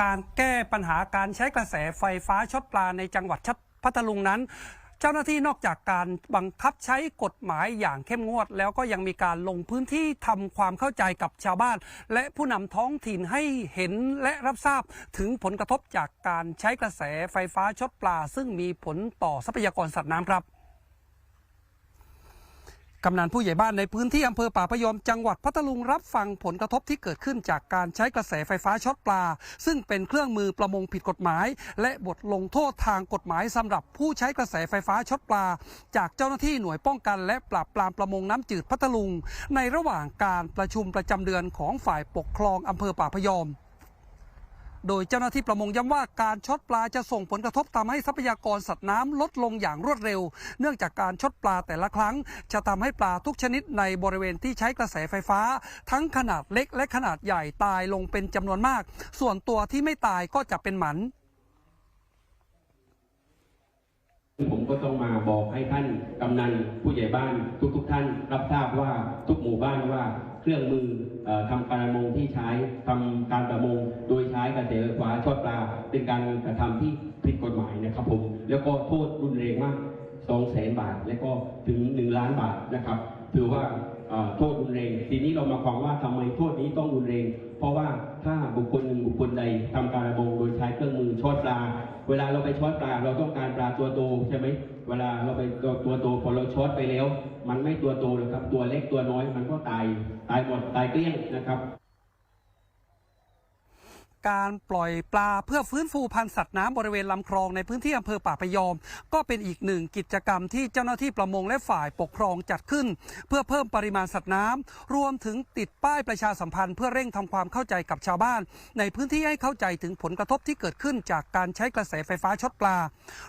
การแก้ปัญหาการใช้กระแสไฟฟ้าช็อตปลาในจังหวัดชัดพัทลุงนั้น เจ้าหน้าที่นอกจากการบังคับใช้กฎหมายอย่างเข้มงวด แล้วก็ยังมีการลงพื้นที่ทำความเข้าใจกับชาวบ้าน และผู้นำท้องถิ่นให้เห็นและรับทราบถึงผลกระทบจากการใช้กระแสไฟฟ้าช็อตปลา ซึ่งมีผลต่อทรัพยากรสัตว์น้ำครับ กำนันผู้ใหญ่บ้านในพื้นที่อำเภอป่าพยอมจังหวัดพัทลุงรับฟังผลกระทบที่เกิดขึ้นจากการใช้กระแสไฟฟ้าช็อตปลา ซึ่งเป็นเครื่องมือประมงผิดกฎหมาย และบทลงโทษทางกฎหมายสำหรับผู้ใช้กระแสไฟฟ้าช็อตปลา จากเจ้าหน้าที่หน่วยป้องกันและปราบปรามประมงน้ำจืดพัทลุง ในระหว่างการประชุมประจำเดือนของฝ่ายปกครองอำเภอป่าพยอม โดยเจ้าหน้าที่ประมงย้ำว่าการช็อตปลาจะส่งผลกระทบทำให้ทรัพยากรสัตว์น้ำลดลงอย่างรวดเร็ว เนื่องจากการช็อตปลาแต่ละครั้ง จะทำให้ปลาทุกชนิดในบริเวณที่ใช้กระแสไฟฟ้า ทั้งขนาดเล็กและขนาดใหญ่ตายลงเป็นจำนวนมาก ส่วนตัวที่ไม่ตายก็จะเป็นหมัน ผมก็ต้องมาบอกให้ท่านกำนันผู้ใหญ่บ้านทุกๆทท่าน รับทราบว่าทุกหมู่บ้านว่าเครื่องมือออทำการประมงที่ใช้ทำการประมง โดยใช้กระเสไฟฟ้าช็อปลา เป็นการกระทำที่ผิดกฎหมายนะครับผมแล้วก็โทษรุนแรงมากสองแสนบาท และก็ถึง1ล้านบาทนะครับถือว่า โทษรุนแรง ทีนี้เรามาความว่าทำไมโทษนี้ต้องรุนแรง เพราะว่าถ้าบุคคลหนึ่งบุคคลใดทำการประมงโดยใช้เครื่องมือช็อตปลา เวลาเราไปช็อตปลาเราต้องการปลาตัวโตใช่ไหมเวลาเราไปตัวตัวโตพอเราช็อตไปแล้ว มันไม่ตัวโตเลยครับตัวเล็กตัวน้อยมันก็ตายตายหมดตายเกลี้ยงนะครับ การปล่อยปลาเพื่อฟื้นฟูพันธุ์สัตว์น้ำบริเวณลำคลองในพื้นที่อำเภอป่าพยอม ก็เป็นอีกหนึ่งกิจกรรมที่เจ้าหน้าที่ประมงและฝ่ายปกครองจัดขึ้น เพื่อเพิ่มปริมาณสัตว์น้ำรวมถึงติดป้ายประชาสัมพันธ์เพื่อเร่งทำความเข้าใจกับชาวบ้าน ในพื้นที่ให้เข้าใจถึงผลกระทบที่เกิดขึ้นจากการใช้กระแสไฟฟ้าช็อตปลา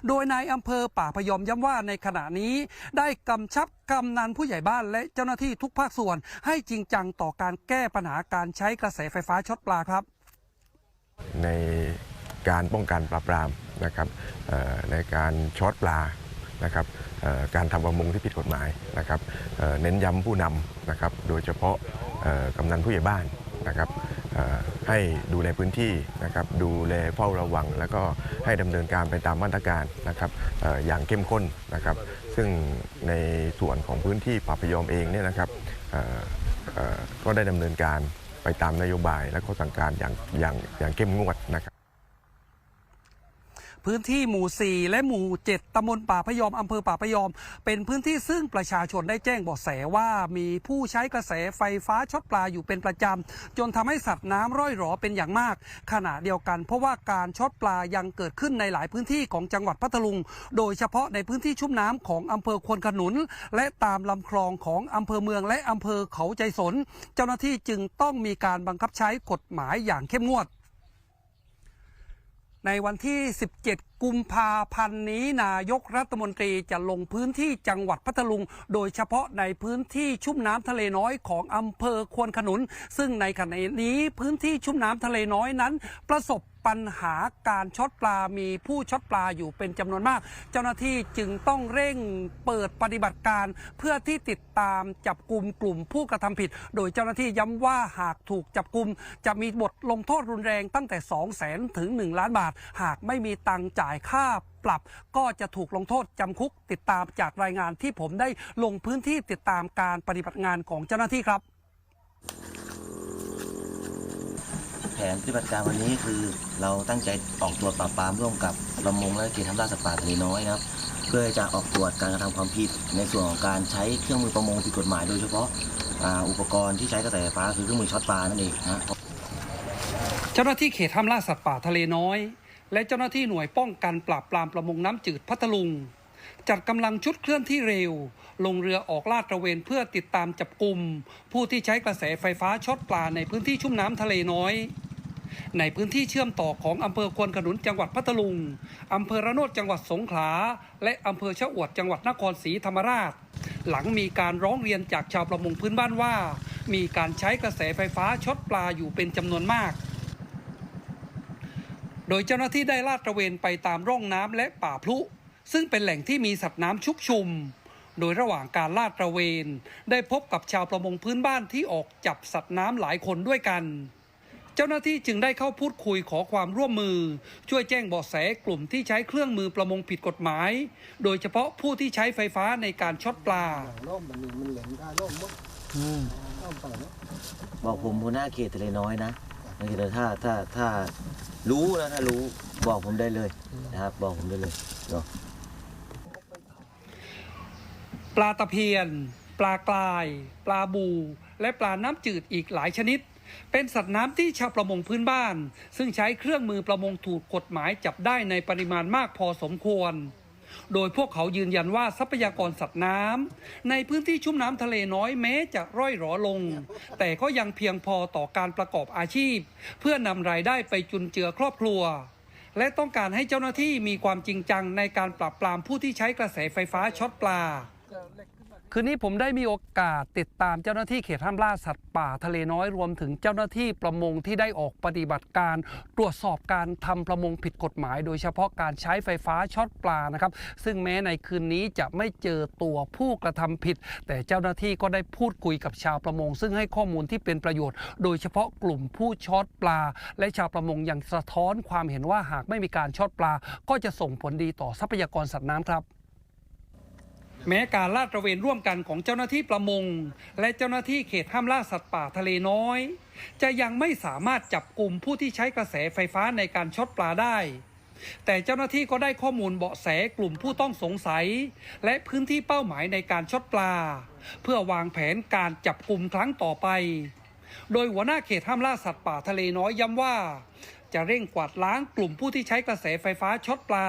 โดยนายอำเภอป่าพยอมย้ำว่าในขณะนี้ ได้กำชับกำนันผู้ใหญ่บ้านและเจ้าหน้าที่ทุกภาคส่วน ให้จริงจังต่อการแก้ปัญหาการใช้กระแสไฟฟ้าช็อตปลาครับ ในการป้องกันปราบปรามนะครับในการช็อตปลานะครับการทำประมงที่ผิดกฎหมายนะครับเน้นย้ำผู้นำนะครับโดยเฉพาะกำนันผู้ใหญ่บ้านนะครับให้ดูในพื้นที่นะครับดูแลเฝ้าระวัง แล้วก็ให้ดำเนินการไปตามมาตรการนะครับออย่างเข้มข้นนะครับ ซึ่งในส่วนของพื้นที่ป่าพยอมเองเนี่ยนะครับก็ได้ดำเนินการ ตามนโยบายและข้อสั่งการอย่างอย่างอย่างเข้มงวดนะครับ พื้นที่หมู่ 4 และหมู่ 7 ตำบลป่าพยอม อำเภอป่าพยอม เป็นพื้นที่ซึ่งประชาชนได้แจ้งเบาะแสว่ามีผู้ใช้กระแสไฟฟ้าช็อตปลาอยู่เป็นประจำ จนทำให้สัตว์น้ำร่อยหรอเป็นอย่างมาก ขณะเดียวกัน เพราะว่าการช็อตปลายังเกิดขึ้นในหลายพื้นที่ของจังหวัดพัทลุง โดยเฉพาะในพื้นที่ชุ่มน้ำของอำเภอควนขนุน และตามลำคลองของอำเภอเมืองและอำเภอเขาใจสน เจ้าหน้าที่จึงต้องมีการบังคับใช้กฎหมายอย่างเข้มงวด ในวันที่ 17 กุมภาพันธ์นี้นายกรัฐมนตรีจะลงพื้นที่จังหวัดพัทลุง โดยเฉพาะในพื้นที่ชุ่มน้ำทะเลน้อยของอำเภอควนขนุน ซึ่งในขณะนี้พื้นที่ชุ่มน้ำทะเลน้อยนั้น ประสบ ปัญหาการช็อตปลา มีผู้ช็อตปลาอยู่เป็นจำนวนมาก เจ้าหน้าที่จึงต้องเร่งเปิดปฏิบัติการ เพื่อที่ติดตามจับกลุ่มกลุ่มผู้กระทำผิด โดยเจ้าหน้าที่ย้ำว่าหากถูกจับกลุ่มจะมีบทลงโทษรุนแรงตั้งแต่ 2 0 0แสนถึง 1 ล้านบาท หากไม่มีตังจ่ายค่าปรับก็จะถูกลงโทษจำคุกติดตามจากรายงานที่ผมได้ลงพื้นที่ติดตามการปฏิบัติงานของเจ้าหน้าที่ครับ ผนปฏิบัติการวันนี้คือเราตั้งใจออกตรวจปราบปรามร่วมกับประมงและเขตทำล่าสัตว์ป่าทะเลน้อยนะครับ เพื่อจะออกตรวจการกระทำความผิดในส่วนของการใช้เครื่องมือประมงผิดกฎหมายโดยเฉพาะอ่าอุปกรณ์ที่ใช้กระแสไฟฟ้าคือเครื่องมือช็อตปลานั่นเองนะ เจ้าหน้าที่เขตห้ามล่าสัตว์ป่าทะเลน้อย และเจ้าหน้าที่หน่วยป้องกันปราบปรามประมงน้ำจืดพัทลุง จัดกำลังชุดเคลื่อนที่เร็ว ลงเรือออกลาดตระเวนเพื่อติดตามจับกลุ่มผู้ที่ใช้กระแสไฟฟ้าช็อตปลาในพื้นที่ชุ่มน้ำทะเลน้อย ในพื้นที่เชื่อมต่อของอำเภอควนขนุนจังหวัดพัทลุง อำเภอระโนดจังหวัดสงขลา และอำเภอชะอวดจังหวัดนครศรีธรรมราช หลังมีการร้องเรียนจากชาวประมงพื้นบ้านว่า มีการใช้กระแสไฟฟ้าช็อตปลาอยู่เป็นจำนวนมาก โดยเจ้าหน้าที่ได้ลาดตระเวนไปตามร่องน้ำและป่าพลุ ซึ่งเป็นแหล่งที่มีสัตว์น้ำชุกชุมโดยระหว่างการลาดตระเวน ได้พบกับชาวประมงพื้นบ้านที่ออกจับสัตว์น้ำหลายคนด้วยกัน จ้าหน้าที่จึงได้เข้าพูดคุยขอความร่วมมือ ช่วยแจ้งเบาะแสกลุ่มที่ใช้เครื่องมือประมงผิดกฎหมาย โดยเฉพาะผู้ที่ใช้ไฟฟ้าในการช็อตปลาร่มมันนี่มันเหลนได้ร่มมั้งร่มไปเนาะบอกผมหัวหน้าเขตทะเลน้อยนะในเขตถ้าถ้าถ้ารู้นะถ้ารู้บอกผมได้เลยนะครับ บอกผมได้เลยเนาะปลาตะเพียน ปลากลาย ปลาบู และปลาน้ำจืดอีกหลายชนิด เป็นสัตว์น้ำที่ชาวประมงพื้นบ้าน ซึ่งใช้เครื่องมือประมงถูกกฎหมายจับได้ในปริมาณมากพอสมควร โดยพวกเขายืนยันว่าทรัพยากรสัตว์น้ำในพื้นที่ชุ่มน้ำทะเลน้อยแม้จะร่อยหรอลง แต่ก็ยังเพียงพอต่อการประกอบอาชีพ เพื่อนำรายได้ไปจุนเจือครอบครัว และต้องการให้เจ้าหน้าที่มีความจริงจังในการปราบปรามผู้ที่ใช้กระแสไฟฟ้าช็อตปลา คืนนี้ผมได้มีโอกาสติดตามเจ้าหน้าที่เขตห้ามล่าสัตว์ป่าทะเลน้อยรวมถึงเจ้าหน้าที่ประมงที่ได้ออกปฏิบัติการ ตรวจสอบการทำประมงผิดกฎหมาย โดยเฉพาะการใช้ไฟฟ้าช็อตปลานะครับ ซึ่งแม้ในคืนนี้จะไม่เจอตัวผู้กระทำผิด แต่เจ้าหน้าที่ก็ได้พูดคุยกับชาวประมง ซึ่งให้ข้อมูลที่เป็นประโยชน์ โดยเฉพาะกลุ่มผู้ช็อตปลา และชาวประมงยังสะท้อนความเห็นว่าหากไม่มีการช็อตปลา ก็จะส่งผลดีต่อทรัพยากรสัตว์น้ำครับ แม้การลาดตระเวนร่วมกันของเจ้าหน้าที่ประมง และเจ้าหน้าที่เขตห้ามล่าสัตว์ป่าทะเลน้อย จะยังไม่สามารถจับกลุ่มผู้ที่ใช้กระแสไฟฟ้าในการช็อตปลาได้ แต่เจ้าหน้าที่ก็ได้ข้อมูลเบาะแสกลุ่มผู้ต้องสงสัย และพื้นที่เป้าหมายในการช็อตปลา เพื่อวางแผนการจับกลุ่มครั้งต่อไป โดยหัวหน้าเขตห้ามล่าสัตว์ป่าทะเลน้อยย้ำว่า จะเร่งกวาดล้างกลุ่มผู้ที่ใช้กระแสไฟฟ้าช็อตปลา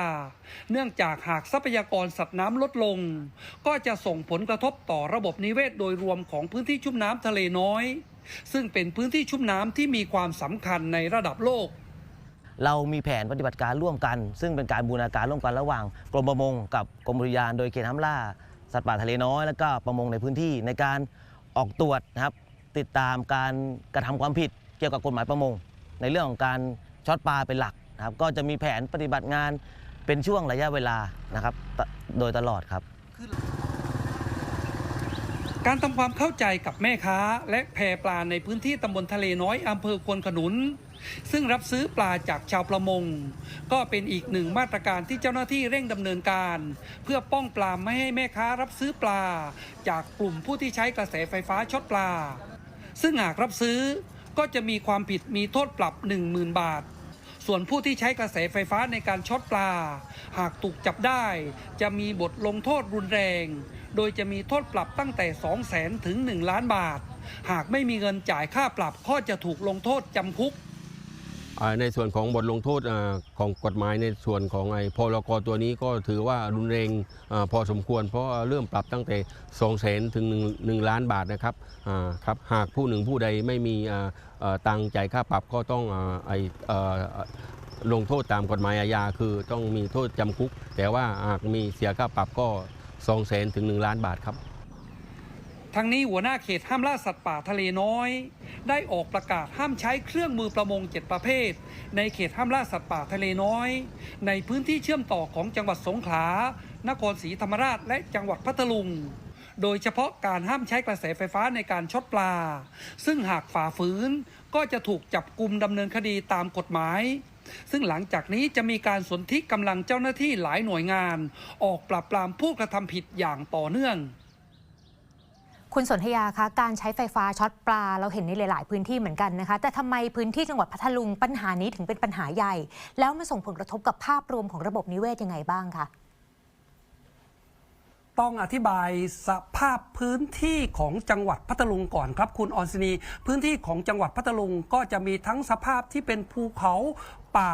เนื่องจากหากทรัพยากรสัตว์น้ำลดลง ก็จะส่งผลกระทบต่อระบบนิเวศโดยรวมของพื้นที่ชุ่มน้ำทะเลน้อย ซึ่งเป็นพื้นที่ชุ่มน้ำที่มีความสำคัญในระดับโลกเรามีแผนปฏิบัติการร่วมกัน ซึ่งเป็นการบูรณาการร่วมกันระหว่างกรมประมงกับกรมอุทยานโดยเขตห้ามล่า สัตว์ป่าทะเลน้อย และก็ประมงในพื้นที่ในการออกตรวจนะครับ ติดตามการกระทำความผิดเกี่ยวกับกฎหมายประมง ในเรื่องของการ ช็อตปลาเป็นหลักนะครับก็จะมีแผนปฏิบัติงานเป็นช่วงระยะเวลานะครับตโดยตลอดครับ การทำความเข้าใจกับแม่ค้า และแพปลาในพื้นที่ตำบลทะเลน้อยอำเภอควนขนุน ซึ่งรับซื้อปลาจากชาวประมง ก็เป็นอีกหนึ่งมาตรการที่เจ้าหน้าที่เร่งดำเนินการ เพื่อป้องปรามไม่ให้แม่ค้ารับซื้อปลา จากกลุ่มผู้ที่ใช้กระแสไฟฟ้าช็อตปลา ซึ่งหากรับซื้อ ก็จะมีความผิดมีโทษปรับ 10,000 บาท ส่วนผู้ที่ใช้กระแสไฟฟ้าในการช็อตปลา หากถูกจับได้ จะมีบทลงโทษรุนแรง โดยจะมีโทษปรับตั้งแต่ 2 0 0แสนถึง 1 ล้านบาท หากไม่มีเงินจ่ายค่าปรับก็จะถูกลงโทษจำคุก ในส่วนของบทลงโทษอของกฎหมายในส่วนของไอ้พรกตัวนี้ก็ถือว่ารุนแรงอพอสมควร เพราะเริ่มปรับตั้งแต่2 0 0 0 0 0ถึง1 1ล้านบาทนะครับครับหากผู้หนึ่งผู้ใดไม่มีตังค์จ่ายค่าปรับก็ต้องอไอเอ่อลงโทษตามกฎหมายอาญาคือต้องมีโทษจำคุก แต่ว่าหากมีเสียค่าปรับก็2 0 0 0 0 0ถึง 1 ล้านบาทครับ ทั้งนี้หัวหน้าเขตห้ามล่าสัตว์ป่าทะเลน้อย ได้ออกประกาศห้ามใช้เครื่องมือประมง7ประเภท ในเขตห้ามล่าสัตว์ป่าทะเลน้อย ในพื้นที่เชื่อมต่อของจังหวัดสงขลานครศรีธรรมราชและจังหวัดพัทลุง โดยเฉพาะการห้ามใช้กระแสไฟฟ้าในการช็อตปลา ซึ่งหากฝ่าฝืนก็จะถูกจับกลุ่มดำเนินคดีตามกฎหมายซึ่งหลังจากนี้จะมีการสนธิกำลังเจ้าหน้าที่หลายหน่วยงาน ออกปราบปรามผู้กระทำผิดอย่างต่อเนื่อง คุณสนธยาคะการใช้ไฟฟ้าช็อตปลาเราเห็นในหลาย ๆ พื้นที่เหมือนกันนะคะ แต่ทำไมพื้นที่จังหวัดพัทลุงปัญหานี้ถึงเป็นปัญหาใหญ่ แล้วมันส่งผลกระทบกับภาพรวมของระบบนิเวศยังไงบ้างคะต้องอธิบายสภาพพื้นที่ของจังหวัดพัทลุงก่อนครับ คุณออนซินี พื้นที่ของจังหวัดพัทลุงก็จะมีทั้งสภาพที่เป็นภูเขาป่า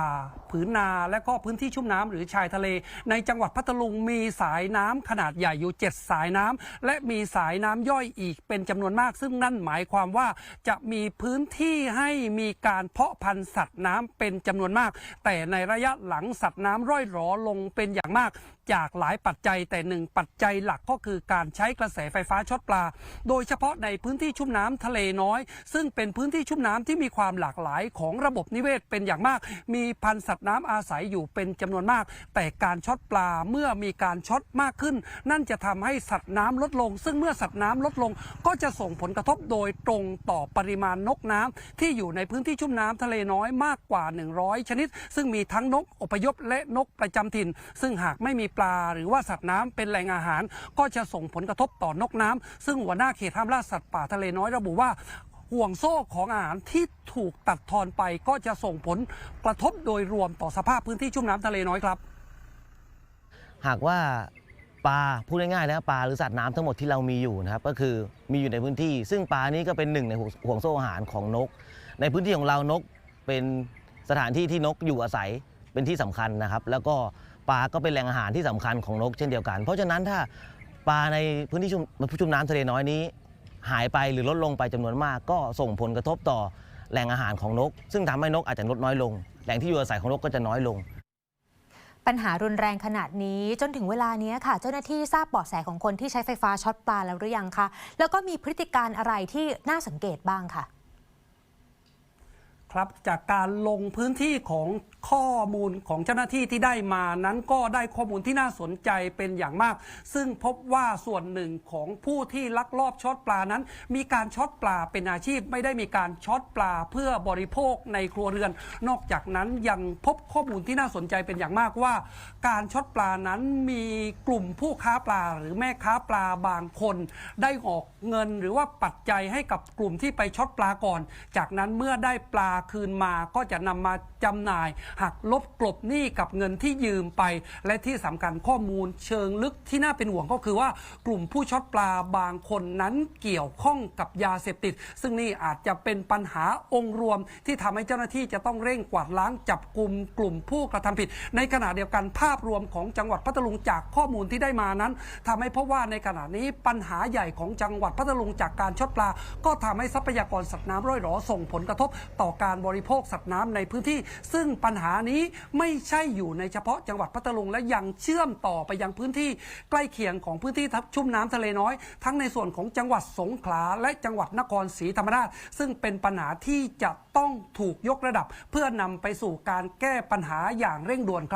ผืนนาและก็พื้นที่ชุ่มน้ำหรือชายทะเล ในจังหวัดพัทลุงมีสายน้ำขนาดใหญ่อยู่ 7 สายน้ำและมีสายน้ำย่อยอีกเป็นจำนวนมาก ซึ่งนั่นหมายความว่าจะมีพื้นที่ให้มีการเพาะพันธุ์สัตว์น้ำเป็นจำนวนมาก แต่ในระยะหลังสัตว์น้ำร่อยหรอลงเป็นอย่างมากจากหลายปัจจัยแต่หนึ่งปัจจัยหลักก็คือการใช้กระแสไฟฟ้าช็อตปลา โดยเฉพาะในพื้นที่ชุ่มน้ำทะเลน้อย ซึ่งเป็นพื้นที่ชุ่มน้ำที่มีความหลากหลายของระบบนิเวศเป็นอย่างมากมีพันธุ์สัตว์น้ำอาศัยอยู่เป็นจำนวนมาก แต่การช็อตปลาเมื่อมีการช็อตมากขึ้น นั่นจะทำให้สัตว์น้ำลดลง ซึ่งเมื่อสัตว์น้ำลดลง ก็จะส่งผลกระทบโดยตรงต่อปริมาณนกน้ำที่อยู่ในพื้นที่ชุ่มน้ำทะเลน้อยมากกว่า 100 ชนิด ซึ่งมีทั้งนกอพยพและนกประจำถิ่น ซึ่งหากไม่มีปลาหรือว่าสัตว์น้ำเป็นแหล่งอาหาร ก็จะส่งผลกระทบต่อนกน้ำซึ่งหัวหน้าเขตห้ามล่าสัตว์ป่าทะเลน้อยระบุว่า ห่วงโซ่ของอาหารที่ถูกตัดทอนไปก็จะส่งผลกระทบโดยรวมต่อสภาพพื้นที่ชุ่มน้ำทะเลน้อยครับ หากว่าปลาพูดง่ายๆนะปลาหรือสัตว์น้ำทั้งหมดที่เรามีอยู่นะครับก็คือมีอยู่ในพื้นที่ ซึ่งปลานี้ก็เป็นหนึ่งในห่วงโซ่อาหารของนก ในพื้นที่ของเรานกเป็นสถานที่ที่นกอยู่อาศัยเป็นที่สำคัญนะครับ แล้วก็ปลาก็เป็นแหล่งอาหารที่สำคัญของนกเช่นเดียวกัน เพราะฉะนั้นถ้าปลาในพื้นที่ชุ่มชุมน้ำทะเลน้อยนี้ หายไปหรือลดลงไปจำนวนมาก ก็ส่งผลกระทบต่อแหล่งอาหารของนก ซึ่งทำให้นกอาจจะลดน้อยลง แหล่งที่อยู่อาศัยของนกก็จะน้อยลง ปัญหารุนแรงขนาดนี้จนถึงเวลานี้ค่ะ เจ้าหน้าที่ทราบเบาะแสของคนที่ใช้ไฟฟ้าช็อตปลาแล้วหรือยังคะแล้วก็มีพฤติการอะไรที่น่าสังเกตบ้างค่ะ ครับจากการลงพื้นที่ของข้อมูลของเจ้าหน้าที่ที่ได้มานั้นก็ได้ข้อมูลที่น่าสนใจเป็นอย่างมาก ซึ่งพบว่าส่วนหนึ่งของผู้ที่ลักลอบช็อตปลานั้น มีการช็อตปลาเป็นอาชีพไม่ได้มีการช็อตปลาเพื่อบริโภคในครัวเรือน นอกจากนั้นยังพบข้อมูลที่น่าสนใจเป็นอย่างมากว่า การช็อตปลานั้นมีกลุ่มผู้ค้าปลา หรือแม่ค้าปลาบางคน ได้ออกเงินหรือว่าปัจจัยให้กับกลุ่มที่ไปช็อตปลาก่อน จากนั้นเมื่อได้ปลาคืนมาก็จะนำมาจำหน่าย หักลบกลบหนี้กับเงินที่ยืมไป และที่สำคัญข้อมูลเชิงลึกที่น่าเป็นห่วงก็คือว่ากลุ่มผู้ช็อตปลาบางคนนั้นเกี่ยวข้องกับยาเสพติด ซึ่งนี่อาจจะเป็นปัญหาองค์รวม ที่ทำให้เจ้าหน้าที่จะต้องเร่งกวาดล้างจับกลุ่มกลุ่มผู้กระทำผิด ในขณะเดียวกันภาพรวมของจังหวัดพัทลุงจากข้อมูลที่ได้มานั้นทำให้พบว่าในขณะนี้ปัญหาใหญ่ของจังหวัดพัทลุงจากการช็อตปลา ก็ทำให้ทรัพยากรสัตว์น้ำร่อยหรอส่งผลกระทบต่อการบริโภคสัตว์น้ำในพื้นที่ ซึ่งปัญหานี้ไม่ใช่อยู่ในเฉพาะจังหวัดพัทลุงและยังเชื่อมต่อไปยังพื้นที่ ใกล้เคียงของพื้นที่ทับชุ่มน้ำทะเลน้อย ทั้งในส่วนของจังหวัดสงขลาและจังหวัดนครศรีธรรมราช ซึ่งเป็นปัญหาที่จะต้องถูกยกระดับ เพื่อนำไปสู่การแก้ปัญหาอย่างเร่งด่วนครับ